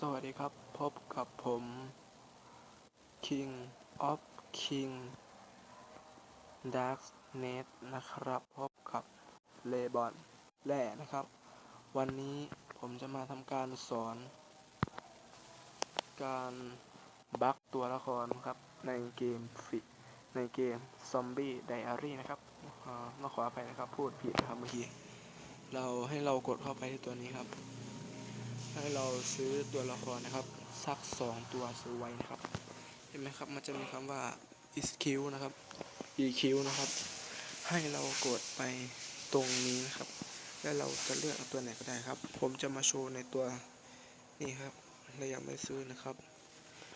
สวัสดีครับ พบกับผม King of King Dark Net นะครับ พบกับเลบอนแร่นะครับ วันนี้ผมจะมาทำการสอน การบักตัวละครครับ ในเกมฟิในเกม Zombie Diary นะครับอ่าต้องขออภัยนะครับ พูดผิดนะครับเมื่อกี้เราให้เรากดเข้าไปที่ตัวนี้ครับ ให้เราซื้อตัวละครนะครับสักสองตัวซื้อไว้นะครับ เห็นไหมครับมันจะมีคำว่า EQ นะครับ EQ นะครับ ให้เรากดไปตรงนี้นะครับ แล้วเราจะเลือกเอาตัวไหนก็ได้ครับ ผมจะมาโชว์ในตัวนี่ครับเรายังไม่ซื้อนะครับ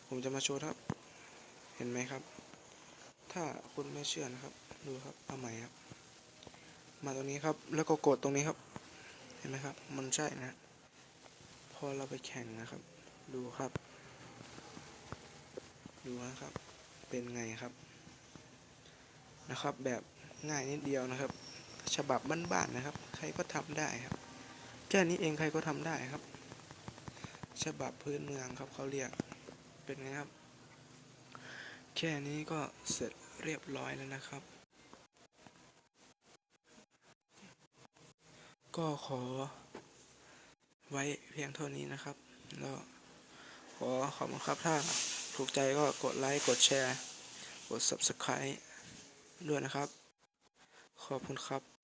ผมจะมาโชว์ครับ เห็นไหมครับ ถ้าคุณไม่เชื่อนะครับ ดูครับเอาใหม่ครับ มาตรงนี้ครับ แล้วก็กดตรงนี้ครับ เห็นไหมครับ มันใช่นะ อเราไปแข่งนะครับ ดูครับ ดูนะครับ เป็นไงครับ นะครับ แบบง่ายนิดเดียวนะครับ ฉบับบ้านๆนะครับ ใครก็ทำได้ครับ แค่นี้เองใครก็ทำได้ครับ ฉบับพื้นเมืองครับเขาเรียก เป็นไงครับ แค่นี้ก็เสร็จเรียบร้อยแล้วนะครับ ก็ขอ ไว้เพียงเท่านี้นะครับแล้วขอขอบคุณครับถ้าถูกใจก็กดไลค์ กดแชร์ กด Subscribe ด้วยนะครับ ขอบคุณครับ